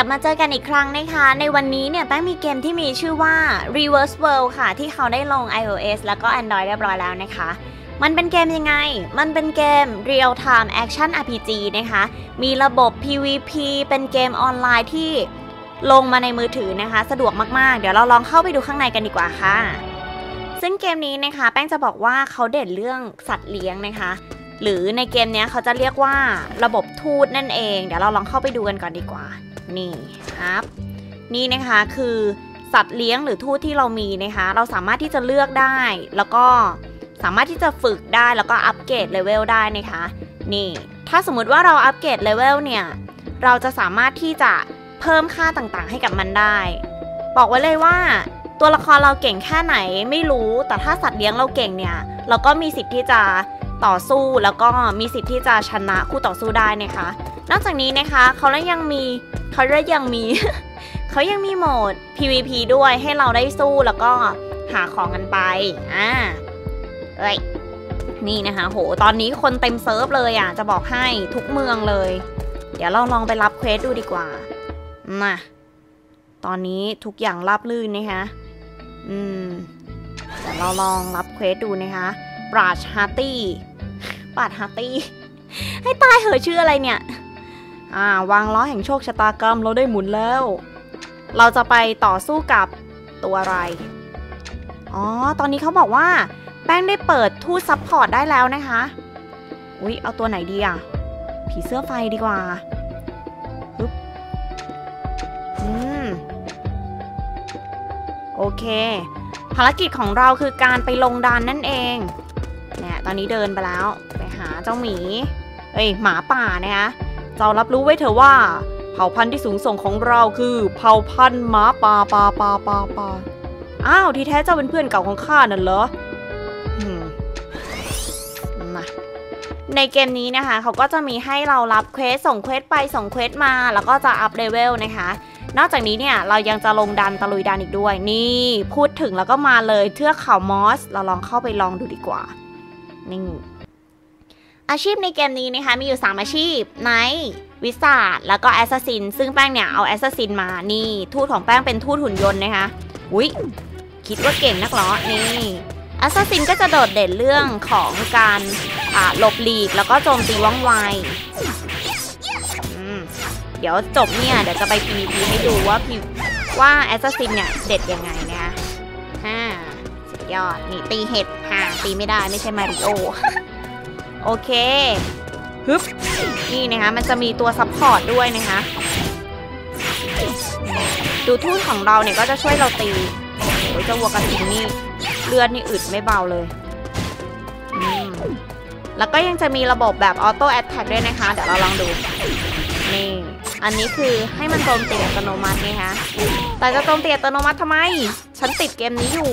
กลับมาเจอกันอีกครั้งนะคะ ในวันนี้เนี่ยแป้งมีเกมที่มีชื่อว่า Reverse World ค่ะ ที่เขาได้ลง iOS แล้วก็ Android เรียบร้อยแล้วนะคะ มันเป็นเกมยังไง มันเป็นเกม Real Time Action RPG นะคะ มีระบบ PVP เป็นเกมออนไลน์ที่ลงมาในมือถือนะคะ สะดวกมากๆ เดี๋ยวเราลองเข้าไปดูข้างในกันดีกว่าค่ะ ซึ่งเกมนี้นะคะ แป้งจะบอกว่าเขาเด่นเรื่องสัตว์เลี้ยงนะคะ หรือในเกมนี้เขาจะเรียกว่าระบบทูตนั่นเอง เดี๋ยวเราลองเข้าไปดูกันก่อนดีกว่า นี่ครับ นี่นะคะคือสัตว์เลี้ยงหรือทูตที่เรามีนะคะ เราสามารถที่จะเลือกได้ แล้วก็สามารถที่จะฝึกได้แล้วก็อัปเกรดเลเวลได้นะคะ นี่ ถ้าสมมุติว่าเราอัปเกรดเลเวลเนี่ย เราจะสามารถที่จะเพิ่มค่าต่างๆให้กับมันได้ บอกไว้เลยว่าตัวละครเราเก่งแค่ไหนไม่รู้ แต่ถ้าสัตว์เลี้ยงเราเก่งเนี่ย เราก็มีสิทธิ์ที่จะ ต่อสู้แล้วก็มีสิทธิ์ที่จะชนะคู่ต่อสู้ได้นะคะ นอกจากนี้นะคะเขายังมีเขายังมี เขายังมีโหมด PVP ด้วยให้เราได้สู้แล้วก็หาของกันไปอ่าเอ้ยนี่นะคะ โห ตอนนี้คนเต็มเซิร์ฟเลยอะ จะบอกให้ทุกเมืองเลย เดี๋ยวเราลองไปรับเควสดูดีกว่ามาตอนนี้ทุกอย่างราบลื่นนะคะ อืม เดี๋ยวเราลองรับเควสดูนะคะ ปราชฮาร์ตี้ ปาชฮาตี้ให้ตายเหอะชื่ออะไรเนี่ย อ่าวางล้อแห่งโชคชะตากรรมเราได้หมุนแล้ว เราจะไปต่อสู้กับตัวอะไร อ๋อ ตอนนี้เขาบอกว่า แป้งได้เปิดทูตซับพอร์ตได้แล้วนะคะ อุ๊ย เอาตัวไหนดีอะผีเสื้อไฟดีกว่าฮึบอืม โอเค ภารกิจของเราคือการไปลงดานนั่นเอง เนี่ยตอนนี้เดินไปแล้วไปหาเจ้าหมีเอ้ยหมาป่านะคะเจ้ารับรู้ไว้เถอะว่า เผ่าพันธุ์ที่สูงส่งของเราคือ เผ่าพันธุ์หมาป่าป่าป่าป่าป่าอ้าวที่แท้เจ้าเป็นเพื่อนเก่าของข้านั่นเหรอมาในเกมนี้นะคะเขาก็จะมีให้เรารับเควสส่งเควสไปส่งเควสมา แล้วก็จะอัพเลเวลนะคะ นอกจากนี้เนี่ยเรายังจะลงดันตะลุยดันอีกด้วย นี่พูดถึงแล้วก็มาเลยเทือกเขามอส เราลองเข้าไปลองดูดีกว่า นี่อาชีพในเกมนี้นะคะ มีอยู่ 3 อาชีพไนท์วิสาดแล้วก็แอสซัสซิน ซึ่งแป้งเนี่ย เอาแอสซัสซินมา นี่ ทูตของแป้งเป็นทูตหุ่นยนต์นะคะอุ้ยคิดว่าเก่งนักเหรอ นี่แอสซัสซินก็จะโดดเด่นเรื่องของการอ่าหลบหลีก แล้วก็โจมตีว่องไวเดี๋ยวจบเนี่ย เดี๋ยวจะไป PVP ให้ดูว่าว่าแอสซัสซินเนี่ย เด็ดยังไงนะคะฮ่า ยอด นี่ตีเห็ดฮ่างตีไม่ได้ไม่ใช่มาริโอ โอเคฮึบนี่นะคะมันจะมีตัวซัพพอร์ตด้วยนะคะ ดูทูตของเราเนี่ยก็จะช่วยเราตีโอ้ยเจ้าวัวกระทิงนี่เลือดนี่อึดไม่เบาเลยแล้วก็ยังจะมีระบบแบบออโต้แอตแทกด้วยนะคะ เดี๋ยวเราลองดู นี่ อันนี้คือให้มันโจมตีอัตโนมัติไงคะแต่จะโจมตีอัตโนมัติทำไม ฉันติดเกมนี้อยู่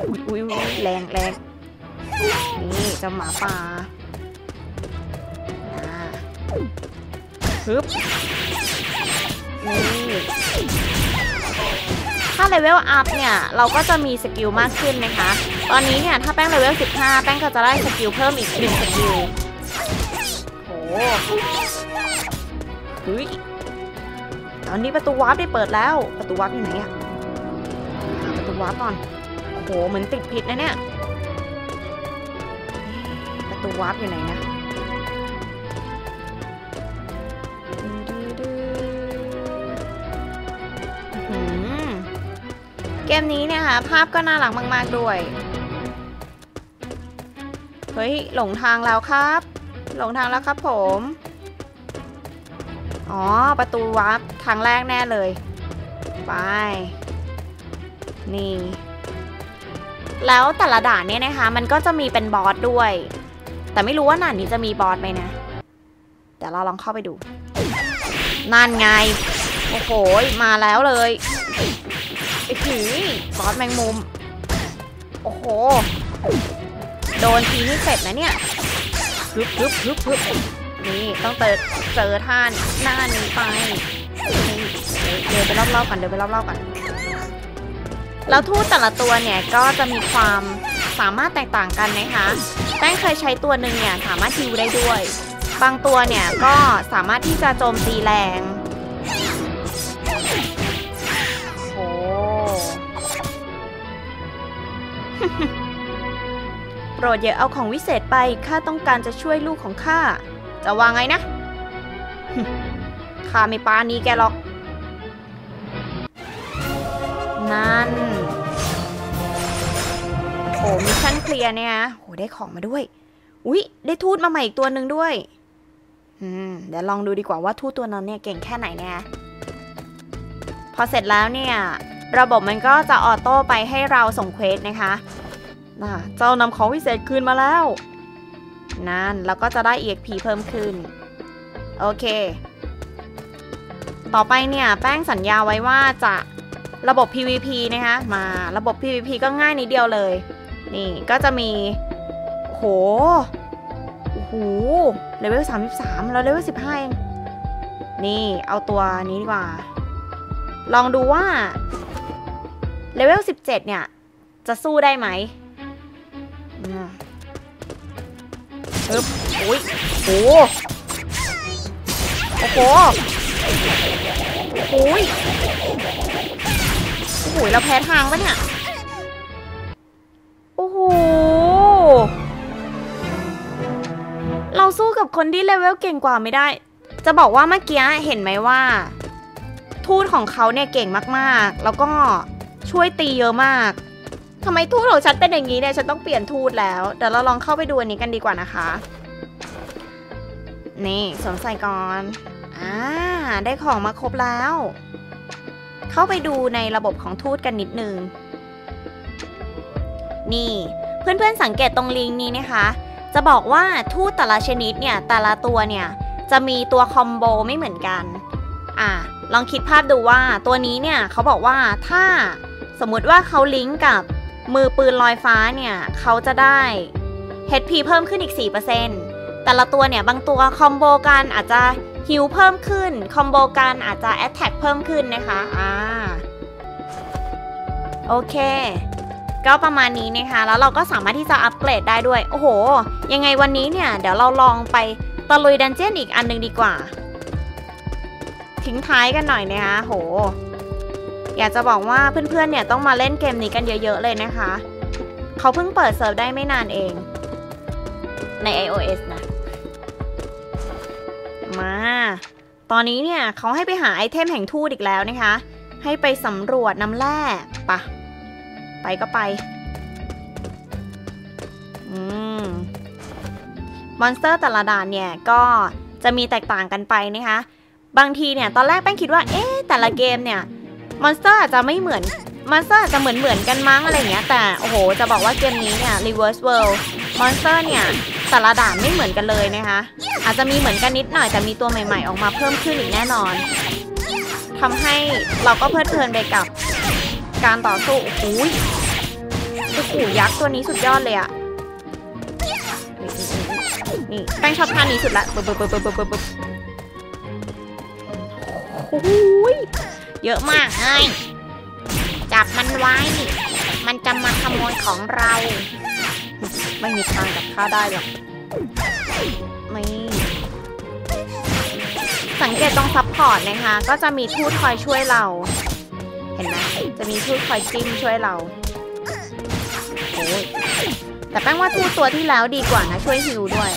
อุ้ยอุ้ยแรงแรงนี่จ้าหมาป่าฮึบนี่ถ้าเลเวลอัพเนี่ย เราก็จะมีสกิลมากขึ้นนะคะ ตอนนี้เนี่ย ถ้าแป้งเลเวล 15 แป้งก็จะได้สกิลเพิ่มอีก 1 สกิลโอ้เฮ้ยตอนนี้ประตูวาร์ปได้เปิดแล้ว ประตูวาร์ปอยู่ไหนอะประตูวาร์ปก่อน โอ้โหเหมือนติดผิดนะเนี่ยประตูวาร์ปอยู่ไหนนะเกมนี้เนี่ยค่ะภาพก็น่ารักมาก ๆ ด้วย เฮ้ย หลงทางแล้วครับ หลงทางแล้วครับผม อ๋อ ประตูวาร์ปทางแรกแน่เลย ไป นี่ แล้วแต่ละด่านเนี่ยนะคะ มันก็จะมีเป็นบอสด้วย แต่ไม่รู้ว่าด่านนี้จะมีบอสไหมนะ เดี๋ยวเราลองเข้าไปดู นั่นไง โอ้โห มาแล้วเลยไอ้หือบอสแมงมุม โอ้โห โดนทีนี่เสร็จนะเนี่ยฮึบฮึบฮึบฮึบนี่ต้องเจอเจอท่านหน้านี้ไปเดินไปรอบๆกันเดินไปรอบๆกัน แล้วทูตแต่ละตัวเนี่ยก็จะมีความสามารถแตกต่างกันนะคะแป้งเคยใช้ตัวหนึ่งเนี่ยสามารถฮิวได้ด้วย บางตัวเนี่ยก็สามารถที่จะโจมตีแรงโอ้โปรดอย่าเอาของวิเศษไปข้าต้องการจะช่วยลูกของข้าจะว่าไงนะข้าไม่ปานี้แกหรอก นั่น โอ้มิชชั่นเคลียร์เนี่ยโหได้ของมาด้วย อุ๊ย ได้ทูตมาใหม่อีกตัวหนึ่งด้วย อืม เดี๋ยวลองดูดีกว่าว่าทูตตัวนั้นเนี่ยเก่งแค่ไหนเนี่ยพอเสร็จแล้วเนี่ย ระบบมันก็จะออโต้ไปให้เราส่งเควสนะคะน่ะเจ้านำของวิเศษคืนมาแล้ว นั่น แล้วก็จะได้ EXP เพิ่มขึ้น โอเค ต่อไปเนี่ย แป้งสัญญาไว้ว่าจะ ระบบ PVP นะคะมาระบบ PVP ก็ง่ายนิดเดียวเลย นี่ก็จะมีโหโอ้โหเลเวล33 แล้วเลเวล15เองนี่เอาตัวนี้ดีกว่า ลองดูว่าเลเวล17 เนี่ย จะสู้ได้ไหมอึ๊บอุ้ยโอ้โหโอ้โหโอ้ย หเราแพ้ทางปะเนี่ย โอ้โห เราสู้กับคนที่เลเวลเก่งกว่าไม่ได้ จะบอกว่าเมื่อกี้เห็นไหมว่า ทูตของเขาเนี่ยเก่งมากๆ แล้วก็ช่วยตีเยอะมากทำไมทูตของฉันเป็นอย่างนี้เนี่ย ฉันต้องเปลี่ยนทูตแล้ว เดี๋ยวเราลองเข้าไปดูอันนี้กันดีกว่านะคะ นี่สวมใส่ก่อน อ่า ได้ของมาครบแล้ว เข้าไปดูในระบบของทูตกันนิดนึง นี่เพื่อนๆสังเกตตรงลิงก์นี้นะคะ จะบอกว่าทูตแต่ละชนิดเนี่ยแต่ละตัวเนี่ยจะมีตัวคอมโบไม่เหมือนกัน อะลองคิดภาพดูว่าตัวนี้เนี่ยเขาบอกว่าถ้าสมมุติว่าเขาลิงก์กับมือปืนลอยฟ้าเนี่ยเขาจะได้ HP เพิ่มขึ้นอีก 4%แต่ละตัวเนี่ยบางตัวคอมโบกันอาจจะ ฮิลเพิ่มขึ้น คอมโบกันอาจจะแอตแทกเพิ่มขึ้นนะคะ อ่า โอเค ก็ประมาณนี้นะคะ แล้วเราก็สามารถที่จะอัปเกรดได้ด้วย โอ้โห ยังไงวันนี้เนี่ย เดี๋ยวเราลองไปตะลุยดันเจี้ยนอีกอันหนึงดีกว่า ทิ้งท้ายกันหน่อยนะคะ โห อยากจะบอกว่าเพื่อนๆ เนี่ยต้องมาเล่นเกมนี้กันเยอะๆ เลยนะคะ เขาเพิ่งเปิดเซิร์ฟได้ไม่นานเอง ใน iOS นะ มา ตอนนี้เนี่ยเขาให้ไปหาไอเทมแห่งทูตอีกแล้วนะคะ ให้ไปสำรวจน้ำแร่ปะไปก็ไป อืม มอนสเตอร์แต่ละด่านเนี่ยก็จะมีแตกต่างกันไปนะคะ บางทีเนี่ยตอนแรกแป้งคิดว่า เอ๊ะ แต่ละเกมเนี่ย มอนสเตอร์อาจจะไม่เหมือน มอนสเตอร์อาจจะเหมือนเหมือนกันมั้งอะไรเงี้ย แต่ โอ้โห จะบอกว่าเกมนี้เนี่ย Reverse World มอนสเตอร์เนี่ย แต่ละด่านไม่เหมือนกันเลยนะคะ อาจจะมีเหมือนกันนิดหน่อยแต่มีตัวใหม่ ๆ ออกมาเพิ่มขึ้นอีกแน่นอนทำให้เราก็เพลิดเพลินไปกับการต่อสู้โอ้โหโอ้โหยักษ์ตัวนี้สุดยอดเลยอะนี่แป้งชอบท่านี้สุดละปึ๊บปึ๊บปึ๊บปึ๊บปึ๊บปึ๊บโอ้โหเยอะมากไงจับมันไว้ มันจะมาขโมยของเรา ไม่มีทางจับข้าได้หรอกไม่สังเกตตรงซัพพอร์ตนะคะ ก็จะมีทูตคอยช่วยเรา เห็นไหมจะมีทูตคอยจิ้มช่วยเราโอ้ยแต่แป้งว่าทูตตัวที่แล้วดีกว่านะ ช่วยฮิวด้วย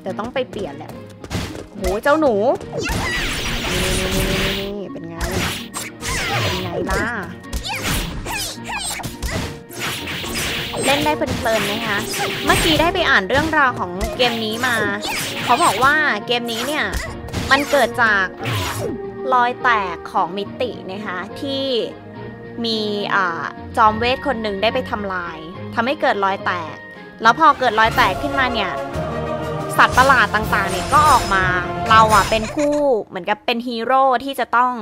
เดี๋ยวต้องไปเปลี่ยนแหละโหเจ้าหนูนี่นี่นี่นี่เป็นไง เป็นไงล่ะ เล่นได้เพลินๆนะคะ เมื่อกี้ได้ไปอ่านเรื่องราวของเกมนี้มา เขาบอกว่าเกมนี้เนี่ย มันเกิดจากรอยแตกของมิตินะคะที่มีอจอมเวทคนหนึ่งได้ไปทำลายทำให้เกิดรอยแตก แล้วพอเกิดรอยแตกขึ้นมาเนี่ยสัตว์ประหลาดต่างๆเนี่ยก็ออกมา เราอะเป็นผู้เหมือนกับเป็นฮีโร่ที่จะต้อง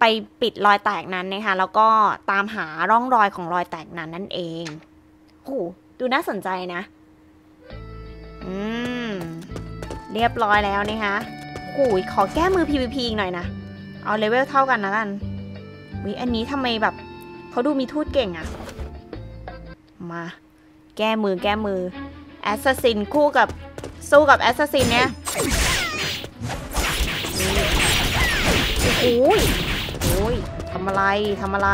ไปปิดรอยแตกนั้นนะคะแล้วก็ตามหาร่องรอยของรอยแตกนั้นนั่นเอง หดูน่าสนใจนะ อืม เรียบร้อยแล้วนะคะโอ้ยขอแก้มือ PVP อีกหน่อยนะ เอาเลเวลเท่ากันนะกันวิอันนี้ทำไมแบบเขาดูมีทูตเก่งอะมา แก้มือแก้มือแอสซัสซินคู่กับสู้กับแอสซัสซินเนี่ยโอ้โหโอ้ยทำอะไรทำอะไร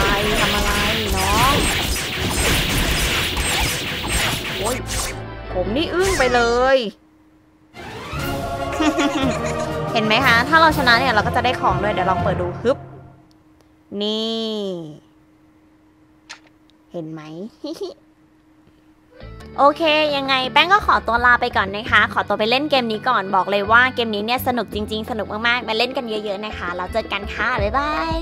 อะไรทำอะไรน้องโอ้ยผมนี่อึ้งไปเลย เห็นไหมคะ ถ้าเราชนะเนี่ยเราก็จะได้ของด้วย เดี๋ยวลองเปิดดูฮึบ นี่ เห็นไหมโอเค ยังไงแป้งก็ขอตัวลาไปก่อนนะคะ ขอตัวไปเล่นเกมนี้ก่อนบอกเลยว่าเกมนี้เนี่ยสนุกจริง ๆ สนุกมากๆ มาเล่นกันเยอะ ๆ นะคะ แล้วเจอกันค่ะ บ๊ายบาย